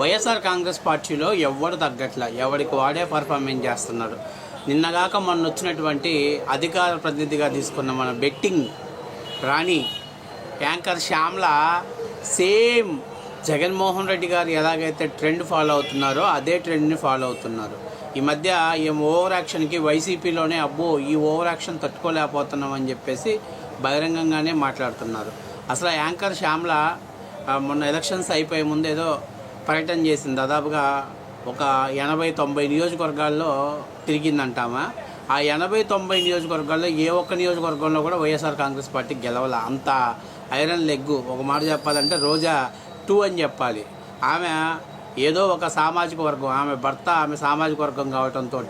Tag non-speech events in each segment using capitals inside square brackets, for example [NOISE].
వైఎస్ఆర్ కాంగ్రెస్ పార్టీలో ఎవ్వరు తగ్గట్లా. ఎవరికి వాడే పర్ఫార్మెన్స్ చేస్తున్నారు నిన్నగాక మొన్న వచ్చినటువంటి అధికార ప్రతినిధిగా తీసుకున్న మన బెట్టింగ్ రాణి యాంకర్ శ్యామ్ల సేమ్ జగన్మోహన్ రెడ్డి గారు ఎలాగైతే ట్రెండ్ ఫాలో అవుతున్నారో అదే ట్రెండ్ని ఫాలో అవుతున్నారు. ఈ మధ్య ఈ ఓవర్ యాక్షన్కి వైసీపీలోనే అబ్బో ఈ ఓవర్ యాక్షన్ తట్టుకోలేకపోతున్నాం అని చెప్పేసి బహిరంగంగానే మాట్లాడుతున్నారు. అసలు ఆ యాంకర్ శ్యామ్ల మొన్న ఎలక్షన్స్ అయిపోయే ముందు ఏదో పర్యటన చేసింది. దాదాపుగా ఒక ఎనభై తొంభై నియోజకవర్గాల్లో తిరిగిందంటామా? ఆ ఎనభై తొంభై నియోజకవర్గాల్లో ఏ ఒక్క నియోజకవర్గంలో కూడా వైఎస్ఆర్ కాంగ్రెస్ పార్టీ గెలవాల? అంత ఐరన్ లెగ్గు. ఒక మాట చెప్పాలంటే రోజా టూ అని చెప్పాలి. ఆమె ఏదో ఒక సామాజిక వర్గం. ఆమె భర్త ఆమె సామాజిక వర్గం కావడంతో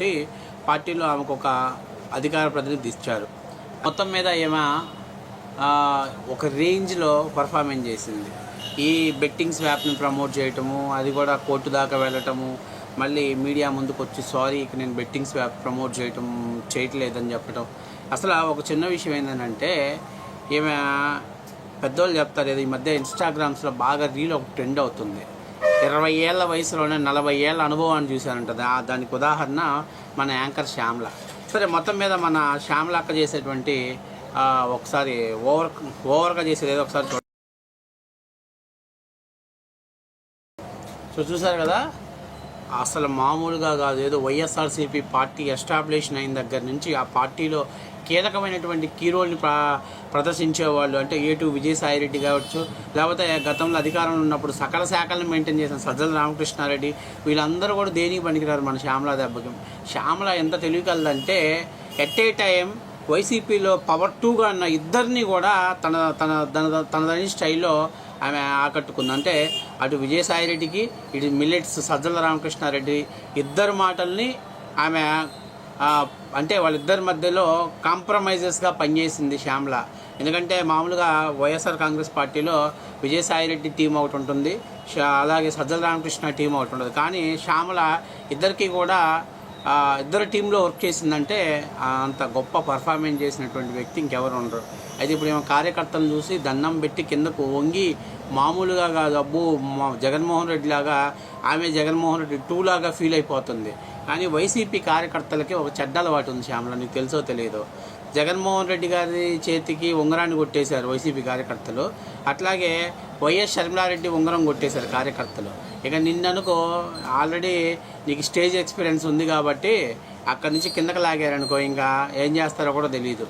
పార్టీలో ఆమెకు ఒక అధికార ప్రతినిధి ఇచ్చారు. మొత్తం మీద ఏమో ఒక రేంజ్లో పర్ఫార్మెన్స్ చేసింది. ఈ బెట్టింగ్స్ యాప్ని ప్రమోట్ చేయటము అది కూడా కోర్టు దాకా వెళ్ళటము మళ్ళీ మీడియా ముందుకు వచ్చి సారీ ఇక నేను బెట్టింగ్స్ యాప్ ప్రమోట్ చేయటం చేయట్లేదని చెప్పటం. అసలు ఒక చిన్న విషయం ఏంటంటే ఈమె పెద్దోళ్ళు చెప్తారు ఏదో ఈ మధ్య ఇన్స్టాగ్రామ్స్లో బాగా రీల్ ఒక ట్రెండ్ అవుతుంది. ఇరవై ఏళ్ళ వయసులోనే నలభై ఏళ్ళ అనుభవాన్ని చూశానంట దానికి ఉదాహరణ మన యాంకర్ శ్యామ్ల. సరే మొత్తం మీద మన శ్యామ్ల అక్క చేసేటువంటి ఒకసారి ఓవర్ ఓవర్గా చేసేది ఏదో ఒకసారి సో చూసారు కదా? అసలు మామూలుగా కాదు. ఏదో వైఎస్ఆర్సీపీ పార్టీ ఎస్టాబ్లిషన్ అయిన దగ్గర నుంచి ఆ పార్టీలో కీలకమైనటువంటి కీ రోల్ని ప్ర ప్రదర్శించే వాళ్ళు అంటే ఏటు విజయసాయి రెడ్డి కావచ్చు లేకపోతే గతంలో అధికారంలో ఉన్నప్పుడు సకల శాఖలను మెయింటైన్ చేసిన సజ్జల రామకృష్ణారెడ్డి వీళ్ళందరూ కూడా దేనికి పనికిరారు మన శ్యామల దెబ్బకి? శ్యామల ఎంత తెలివికలదంటే ఎట్ ఏ టైం వైసీపీలో పవర్ టూగా ఉన్న ఇద్దరిని కూడా తన తన తన తనదని స్టైల్లో ఆమె ఆకట్టుకుంది. అంటే అటు విజయసాయిరెడ్డికి ఇటు మిల్లెట్స్ సజ్జల రామకృష్ణారెడ్డి ఇద్దరు మాటల్ని ఆమె అంటే వాళ్ళిద్దరి మధ్యలో కాంప్రమైజెస్గా పనిచేసింది శ్యామల. ఎందుకంటే మామూలుగా వైఎస్ఆర్ కాంగ్రెస్ పార్టీలో విజయసాయిరెడ్డి టీం ఒకటి ఉంటుంది అలాగే సజ్జల రామకృష్ణ టీం ఒకటి ఉంటుంది కానీ శ్యామల ఇద్దరికి కూడా ఇద్దరు టీంలో వర్క్ చేసిందంటే అంత గొప్ప పర్ఫార్మెన్స్ చేసినటువంటి వ్యక్తి ఇంకెవరు ఉండరు. అయితే ఇప్పుడు ఏమో కార్యకర్తలను చూసి దండం పెట్టి కిందకు వంగి మామూలుగా కాదు అబ్బు మా జగన్మోహన్ రెడ్డి లాగా ఆమె జగన్మోహన్ రెడ్డి టూ లాగా ఫీల్ అయిపోతుంది. కానీ వైసీపీ కార్యకర్తలకి ఒక చెడ్డ అలవాటు ఉంది శ్యామల నీకు తెలుసో తెలియదు. జగన్మోహన్ రెడ్డి గారి చేతికి ఉంగరాన్ని కొట్టేశారు వైసీపీ కార్యకర్తలు. అట్లాగే వైఎస్ షర్మిలారెడ్డి ఉంగరం కొట్టేశారు కార్యకర్తలు. ఇక నిన్ననుకో ఆల్రెడీ నీకు స్టేజ్ ఎక్స్పీరియన్స్ ఉంది కాబట్టి అక్కడి నుంచి కిందకి లాగారనుకో ఇంకా ఏం చేస్తారో కూడా తెలియదు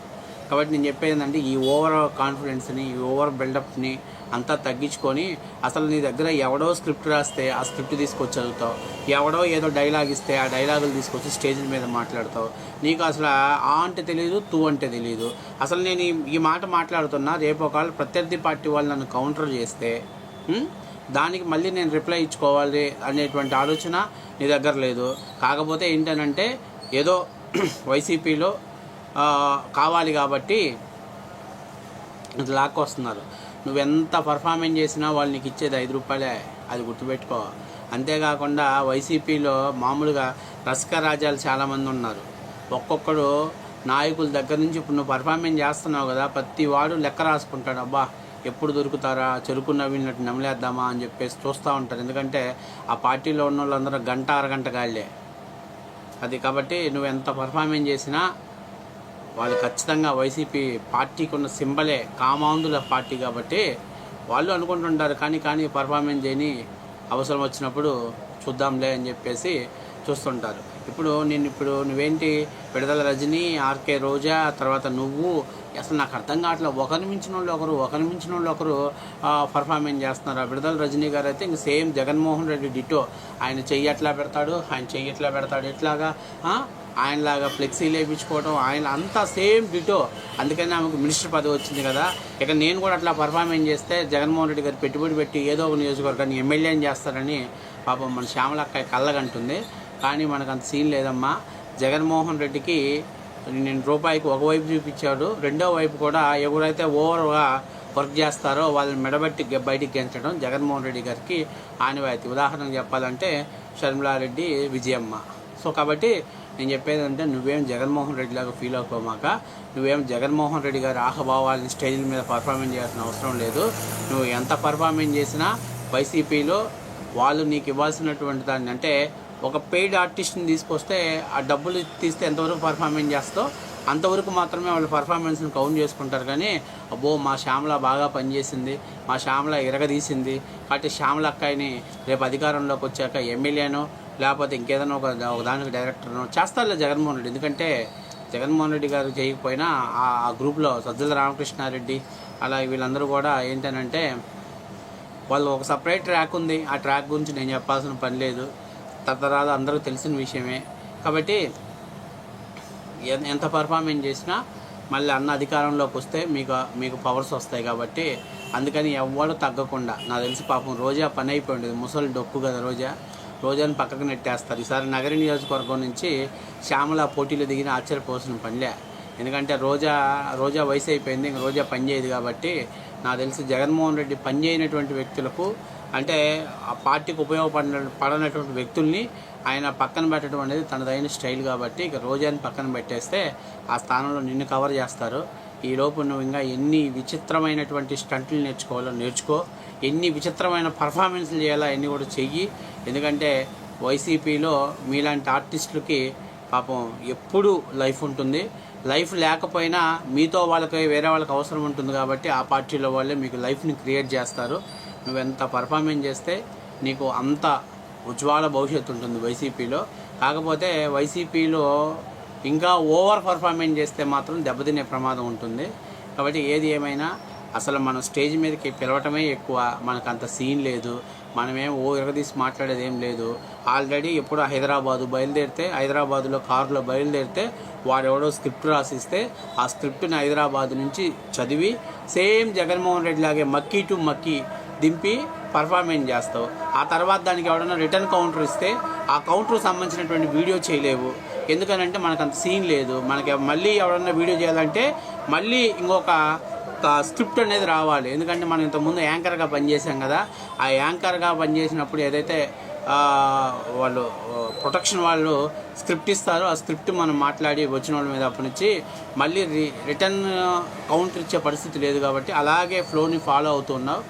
కాబట్టి నేను చెప్పేది ఏంటంటే ఈ ఓవర్ కాన్ఫిడెన్స్ని ఈ ఓవర్ బిల్డప్ని అంతా తగ్గించుకొని అసలు నీ దగ్గర ఎవడో స్క్రిప్ట్ రాస్తే ఆ స్క్రిప్ట్ తీసుకొచ్చి చదువుతావు. ఎవడో ఏదో డైలాగ్ ఇస్తే ఆ డైలాగులు తీసుకొచ్చి స్టేజ్ మీద మాట్లాడతావు. నీకు అసలు ఆ అంటే తెలియదు తూ అంటే తెలియదు అసలు నేను ఈ- మాట మాట్లాడుతున్నా రేపు ఒకవేళ ప్రత్యర్థి పార్టీ వాళ్ళు నన్ను కౌంటర్ చేస్తే దానికి మళ్ళీ నేను రిప్లై ఇచ్చుకోవాలి అనేటువంటి ఆలోచన నీ దగ్గర లేదు. కాకపోతే ఏంటనంటే ఏదో [CLEARS THROAT] వైసీపీలో కావాలి కాబట్టి ఇది లాక్కొస్తున్నారు నువ్వెంత పర్ఫార్మెన్స్ చేసినా వాళ్ళు నీకు ఇచ్చేది ఐదు రూపాయలే అది గుర్తుపెట్టుకో. అంతేకాకుండా వైసీపీలో మామూలుగా రసక రాజాలు చాలామంది ఉన్నారు. ఒక్కొక్కడు నాయకుల దగ్గర నుంచి ఇప్పుడు నువ్వు పర్ఫార్మెన్స్ చేస్తున్నావు కదా ప్రతి వాడు లెక్క రాసుకుంటాడు. అబ్బా ఎప్పుడు దొరుకుతారా? చెరుకు నవ్వినట్టు నమ్మలేద్దామా అని చెప్పేసి చూస్తూ ఉంటారు. ఎందుకంటే ఆ పార్టీలో ఉన్న వాళ్ళందరూ గంట అరగంట గాళ్ళే అది కాబట్టి నువ్వు ఎంత పర్ఫార్మెన్స్ చేసినా వాళ్ళు ఖచ్చితంగా వైసీపీ పార్టీకి ఉన్న సింబలే కామాంధుల పార్టీ కాబట్టి వాళ్ళు అనుకుంటుంటారు కానీ కానీ పర్ఫార్మెన్స్ చేయని అవసరం వచ్చినప్పుడు చూద్దాంలే అని చెప్పేసి చూస్తుంటారు. ఇప్పుడు నేను ఇప్పుడు నువ్వేంటి విడదల రజని ఆర్కే రోజా తర్వాత నువ్వు అసలు నాకు అర్థం కావట్లేదు ఒకరిని మించిన వాళ్ళు ఒకరు ఒకరిని మించిన వాళ్ళు ఒకరు పర్ఫార్మెన్స్ చేస్తున్నారు. ఆ విడుదల రజనీ గారు అయితే ఇంక సేమ్ జగన్మోహన్ రెడ్డి డిటో. ఆయన చెయ్యి ఎట్లా పెడతాడు? ఆయన చెయ్యి ఎట్లా పెడతాడు? ఎట్లాగా? ఆయనలాగా ఫ్లెక్సీ లేపించుకోవడం ఆయన అంతా సేమ్ డిటో అందుకని ఆమెకు మినిస్టర్ పదవి వచ్చింది కదా. ఇక నేను కూడా అట్లా పర్ఫార్మెన్స్ చేస్తే జగన్మోహన్ రెడ్డి గారు పెట్టుబడి పెట్టి ఏదో ఒక నియోజకవర్గాన్ని ఎమ్మెల్యేని చేస్తారని పాపం మన శ్యామలక్క కళ్ళగంటుంది కానీ మనకు అంత సీన్ లేదమ్మా. జగన్మోహన్ రెడ్డికి నేను రూపాయికి ఒకవైపు చూపించాడు. రెండో వైపు కూడా ఎవరైతే ఓవర్గా వర్క్ చేస్తారో వాళ్ళని మెడబెట్టి బయటికి గెంచడం జగన్మోహన్ రెడ్డి గారికి ఆనవాయితీ. ఉదాహరణకు చెప్పాలంటే షర్మిలారెడ్డి విజయమ్మ. సో కాబట్టి నేను చెప్పేది అంటే నువ్వేం జగన్మోహన్ రెడ్డి లాగా ఫీల్ అవ్వమాక నువ్వేం జగన్మోహన్ రెడ్డి గారి ఆహభావాలని స్టేజ్ల మీద పర్ఫార్మెన్స్ చేయాల్సిన అవసరం లేదు. నువ్వు ఎంత పర్ఫార్మెన్స్ చేసినా వైసీపీలో వాళ్ళు నీకు ఇవ్వాల్సినటువంటి దాన్ని అంటే ఒక పెయిడ్ ఆర్టిస్ట్ని తీసుకొస్తే ఆ డబ్బులు తీస్తే ఎంతవరకు పర్ఫార్మెన్స్ చేస్తావు అంతవరకు మాత్రమే వాళ్ళు పర్ఫార్మెన్స్ని కౌంట్ చేసుకుంటారు. కానీ అబ్బో మా శ్యామల బాగా పనిచేసింది మా శ్యామల ఇరగదీసింది. కాబట్టి శ్యామల అక్కాయిని రేపు అధికారంలోకి వచ్చాక ఎమ్మెల్యేనో లేకపోతే ఇంకేదైనా ఒక ఒక దానికి డైరెక్టర్నో చేస్తారులే జగన్మోహన్ రెడ్డి. ఎందుకంటే జగన్మోహన్ రెడ్డి గారు చేయకపోయినా ఆ ఆ గ్రూప్లో సజ్జల రామకృష్ణారెడ్డి అలా వీళ్ళందరూ కూడా ఏంటనంటే వాళ్ళు ఒక సపరేట్ ట్రాక్ ఉంది. ఆ ట్రాక్ గురించి నేను చెప్పాల్సిన పని లేదు. తర్వాత అందరూ తెలిసిన విషయమే. కాబట్టి ఎంత పర్ఫార్మెన్స్ చేసినా మళ్ళీ అన్న అధికారంలోకి వస్తే మీకు మీకు పవర్స్ వస్తాయి కాబట్టి అందుకని ఎవ్వరు తగ్గకుండా నాకు తెలిసి పాపం రోజా పని అయిపోయింది ముసలి డొక్కు కదా రోజా. రోజాని పక్కకు నెట్టేస్తారు. ఈసారి నగరి నియోజకవర్గం నుంచి శ్యామల పోటీలు దిగిన ఆశ్చర్యపోసిన పనిలే. ఎందుకంటే రోజా రోజా వయసు అయిపోయింది ఇంక రోజా పని చేయదు కాబట్టి నాకు తెలిసి జగన్మోహన్ రెడ్డి పని చేయనటువంటి వ్యక్తులకు అంటే ఆ పార్టీకి ఉపయోగపడిన పడనటువంటి వ్యక్తుల్ని ఆయన పక్కన పెట్టడం అనేది తనదైన స్టైల్ కాబట్టి ఇక రోజాని పక్కన పెట్టేస్తే ఆ స్థానంలో నిన్ను కవర్ చేస్తారు. ఈ లోపు నువ్వు ఇంకా ఎన్ని విచిత్రమైనటువంటి స్టంట్లు నేర్చుకోవాలో నేర్చుకో. ఎన్ని విచిత్రమైన పర్ఫార్మెన్స్లు చేయాలో అన్నీ కూడా చెయ్యి. ఎందుకంటే వైసీపీలో మీలాంటి ఆర్టిస్టులకి పాపం ఎప్పుడు లైఫ్ ఉంటుంది. లైఫ్ లేకపోయినా మీతో వాళ్ళకి వేరే వాళ్ళకి అవసరం ఉంటుంది కాబట్టి ఆ పార్టీలో వాళ్ళే మీకు లైఫ్ని క్రియేట్ చేస్తారు. నువ్వు ఎంత పర్ఫార్మెన్స్ చేస్తే నీకు అంత ఉజ్వల భవిష్యత్తు ఉంటుంది వైసీపీలో. కాకపోతే వైసీపీలో ఇంకా ఓవర్ పర్ఫార్మెన్స్ చేస్తే మాత్రం దెబ్బతినే ప్రమాదం ఉంటుంది. కాబట్టి ఏది ఏమైనా అసలు మనం స్టేజ్ మీదకి పిలవటమే ఎక్కువ. మనకు అంత సీన్ లేదు. మనమేం ఓ ఎగదీసి మాట్లాడేది ఏం లేదు. ఆల్రెడీ ఎప్పుడు హైదరాబాదు బయలుదేరితే హైదరాబాదులో కారులో బయలుదేరితే వాడెవడో స్క్రిప్ట్ రాసిస్తే ఆ స్క్రిప్ట్ని హైదరాబాద్ నుంచి చదివి సేమ్ జగన్మోహన్ రెడ్డి లాగే మక్కీ టు మక్కీ దింపి పర్ఫార్మెన్స్ చేస్తావు. ఆ తర్వాత దానికి ఎవడన్నా రిటర్న్ కౌంటర్ ఇస్తే ఆ కౌంటర్ సంబంధించినటువంటి వీడియో చేయలేవు. ఎందుకనంటే మనకు అంత సీన్ లేదు. మనకి మళ్ళీ ఎవడన్నా వీడియో చేయాలంటే మళ్ళీ ఇంకొక స్క్రిప్ట్ అనేది రావాలి. ఎందుకంటే మనం ఇంతకుముందు యాంకర్గా పనిచేసాం కదా. ఆ యాంకర్గా పనిచేసినప్పుడు ఏదైతే వాళ్ళు ప్రొటెక్షన్ వాళ్ళు స్క్రిప్ట్ ఇస్తారో ఆ స్క్రిప్ట్ మనం మాట్లాడి వచ్చిన వాళ్ళ మీద అప్పటి నుంచి మళ్ళీ రి రిటర్న్ కౌంటర్ ఇచ్చే పరిస్థితి లేదు కాబట్టి అలాగే ఫ్లోని ఫాలో అవుతున్నావు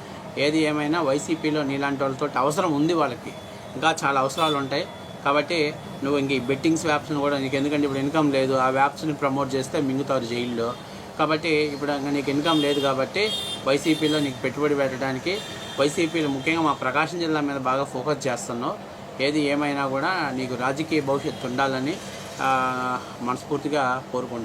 ఏది ఏమైనా వైసీపీలో నీలాంటి వాళ్ళతో అవసరం ఉంది వాళ్ళకి. ఇంకా చాలా అవసరాలు ఉంటాయి. కాబట్టి నువ్వు ఇంక ఈ బెట్టింగ్స్ వ్యాప్స్ని కూడా నీకు ఎందుకంటే ఇప్పుడు ఇన్కమ్ లేదు. ఆ వ్యాప్స్ని ప్రమోట్ చేస్తే మింగుతారు జైల్లో. కాబట్టి ఇప్పుడు నీకు ఇన్కమ్ లేదు కాబట్టి వైసీపీలో నీకు పెట్టుబడి పెట్టడానికి వైసీపీలో ముఖ్యంగా మా ప్రకాశం జిల్లా మీద బాగా ఫోకస్ చేస్తున్నావు. ఏది ఏమైనా కూడా నీకు రాజకీయ భవిష్యత్తు ఉండాలని మనస్ఫూర్తిగా కోరుకుంటున్నాను.